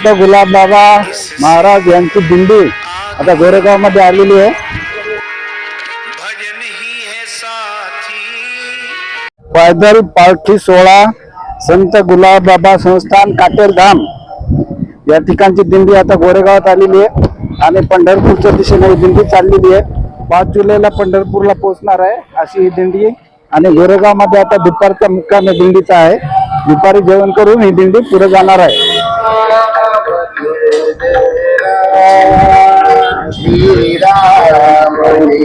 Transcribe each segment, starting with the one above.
संत गुलाब बाबा महाराज यांची दिंडी आता गोरेगावमध्ये आलेली आहे. पैदल पालखी सोहळा संत गुलाब बाबा संस्थान काटेल धाम. या ठिकाणची दिंडी आता गोरेगावात आलेली आहे आणि पंढरपूरच्या दिशेने ही दिंडी चाललेली आहे. पाच जुलैला पंढरपूरला पोहोचणार आहे अशी ही दिंडी. आणि गोरेगावमध्ये आता दुपारचा मुक्काम दिंडीचा आहे. दुपारी जेवण करून ही दिंडी पुढे जाणार आहे.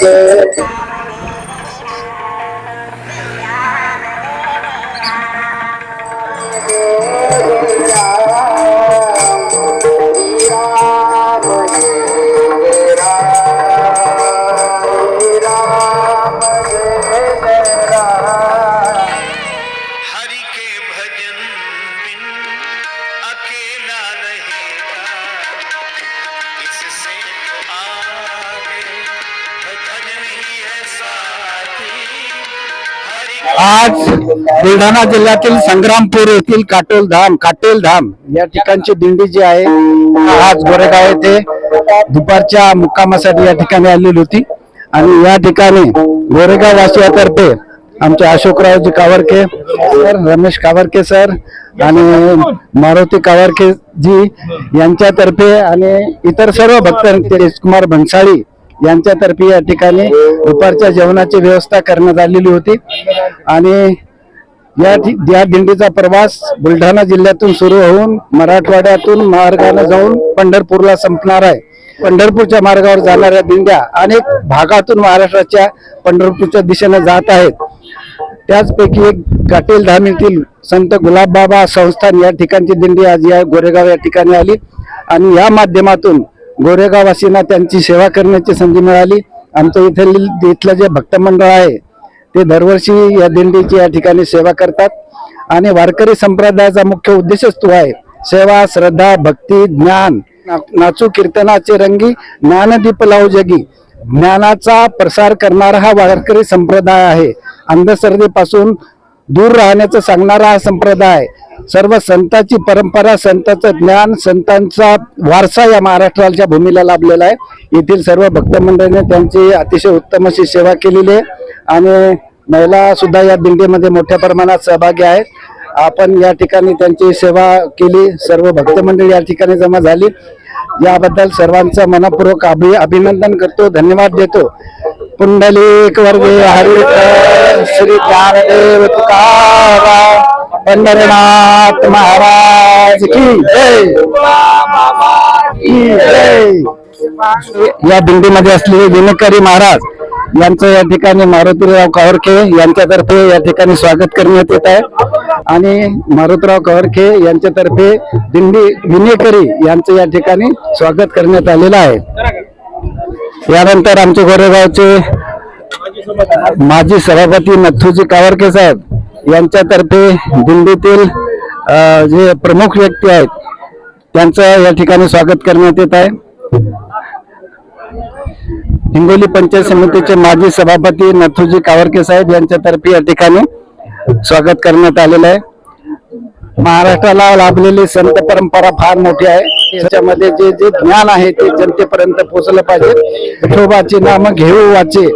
Yeah. आज बुलढाणा जिल्ह्यातील संग्रामपूर येथील काटोल धाम काटेल धाम या ठिकाणची दिंडी जी आहे आज गोरेगाव येथे दुपारच्या मुक्कामासाठी या ठिकाणी आलेली होती. आणि या ठिकाणी गोरेगाव वासियातर्फे आमचे अशोकरावजी कावरके सर रमेश कावरके सर आणि मारुती कावरके जी यांच्यातर्फे आणि इतर सर्व भक्त कुमार भन्साळी यांच्यातर्फे या ठिकाणी दुपारच्या जेवणाची व्यवस्था करण्यात आलेली होती. आणि या ठि- या दिंडीचा प्रवास बुलढाणा जिल्ह्यातून सुरू होऊन मराठवाड्यातून मार्गाने जाऊन पंढरपूरला संपणार आहे. पंढरपूरच्या मार्गावर जाणाऱ्या दिंड्या अनेक भागातून महाराष्ट्राच्या पंढरपूरच्या दिशेने जात आहेत. त्याचपैकी एक काटेल येथील संत गुलाबबाबा संस्थान या ठिकाणची दिंडी आज या गोरेगाव या ठिकाणी आली. आणि या माध्यमातून गोरेगाववासींना त्यांची सेवा करण्याची संधी मिळाली. आमचं इथली इथलं जे भक्तमंडळ आहे ते दरवर्षी या दिंडीची या ठिकाणी सेवा करतात. आणि वारकरी संप्रदायाचा मुख्य उद्देशच तो आहे. सेवा श्रद्धा भक्ती ज्ञान नाचू कीर्तनाचे रंगी ज्ञानदीप लावू जगी. ज्ञानाचा प्रसार करणारा हा वारकरी संप्रदाय आहे. अंधश्रद्धेपासून दूर राहण्याचं सांगणारा हा संप्रदाय सर्व संतांची परंपरा संतांचं ज्ञान संतांचा वारसा या महाराष्ट्राच्या भूमीला लाभलेला आहे. येथील सर्व भक्त मंडळीने त्यांची अतिशय उत्तम अशी सेवा केलेली आहे. आणि महिला सुद्धा या दिंडीमध्ये मोठ्या प्रमाणात सहभागी आहेत. आपण या ठिकाणी त्यांची सेवा केली. सर्व भक्त मंडळी या ठिकाणी जमा झाली. याबद्दल सर्वांचं मनपूर्वक अभि अभिनंदन करतो. धन्यवाद देतो. पुंडलिक वर्गे हरी श्री ज्ञानदेव तुकाराम पंढरनाथ महाराज की जय। या दिंडीमध्ये असलेले दिनकरी महाराज यांचं या ठिकाणी मारुतीराव कावरखे यांच्यातर्फे या ठिकाणी स्वागत करण्यात येत आहे. आणि मारुतीराव कावरखे यांच्यातर्फे दिंडी विनेकरी यांचं या ठिकाणी स्वागत करण्यात आलेलं आहे. यानंतर आमचे गोरेगावचे माजी सभापती नथुजी कावरके साहेब यांच्यातर्फे दिंडीतील जे प्रमुख व्यक्ती आहेत त्यांचं या ठिकाणी स्वागत करण्यात येत आहे. हिंगोली पंचायत समितीचे माजी सभापती नथुजी कावरके साहेब यांच्यातर्फे या ठिकाणी स्वागत करण्यात आलेलं आहे. महाराष्ट्राला लाभलेली संत परंपरा फार मोठी आहे. त्याच्यामध्ये जे जे ज्ञान आहे ते जनतेपर्यंत पोहोचलं पाहिजे. विठोबाचे नाम घेऊ वाचे.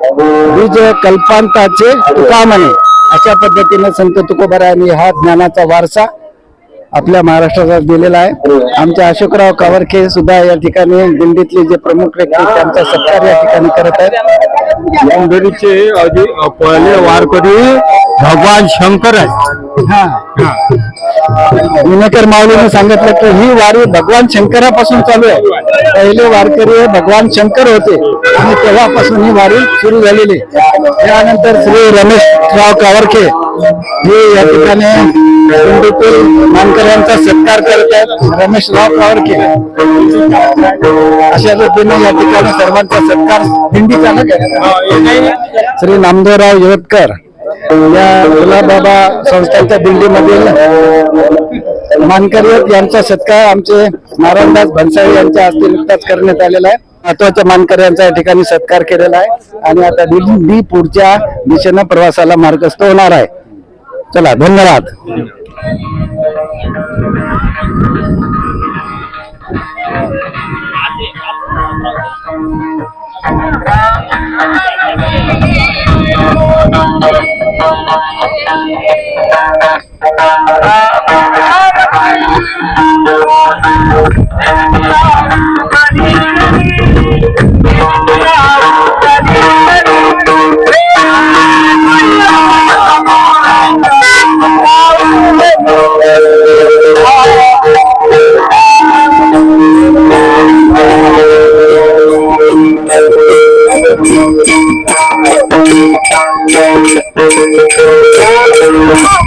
बीज कल्पांताचे तुका म्हणे अशा पद्धतीने संत तुकोबारायांनी हा ज्ञानाचा वारसा आपल्या महाराष्ट्राला दिलेला आहे. आमच्या अशोकराव कावरखे सुद्धा या ठिकाणी दिंडीतले जे प्रमुख व्यक्ती आहेत, त्यांचा सत्कार या ठिकाणी करत आहेत. दिंडोरीचे अधी पहिले वारकरी भगवान शंकर आहे हा. विनेकर माऊलीने सांगितलं की ही वारी भगवान शंकरापासून चालू आहे. पहिले वारकरी हे भगवान शंकर होते आणि तेव्हापासून ही वारी सुरू झालेली त्यानंतर श्री रमेशराव कावरखे हे या ठिकाणी दिंडीतील मानकऱ्यांचा सत्कार करत आहेत रमेशराव कावरखे. अशा रीतीने या ठिकाणी सर्वांचा सत्कार दिंडी चालक आहे. श्री नामदेवराव यवतकर. या गुलाबाबा संस्थांच्या दिंडीमधील मानकरी यांचा सत्कार आमचे नारायणदास भन्साळी यांच्या हस्ते नुकताच करण्यात आलेला आहे. महत्त्वाच्या मानकऱ्यांचा या ठिकाणी सत्कार केलेला आहे. आणि आता दिल्ली पुढच्या दिशेनं प्रवासाला मार्गस्थ होणार आहे. चला धन्यवाद. Thank you.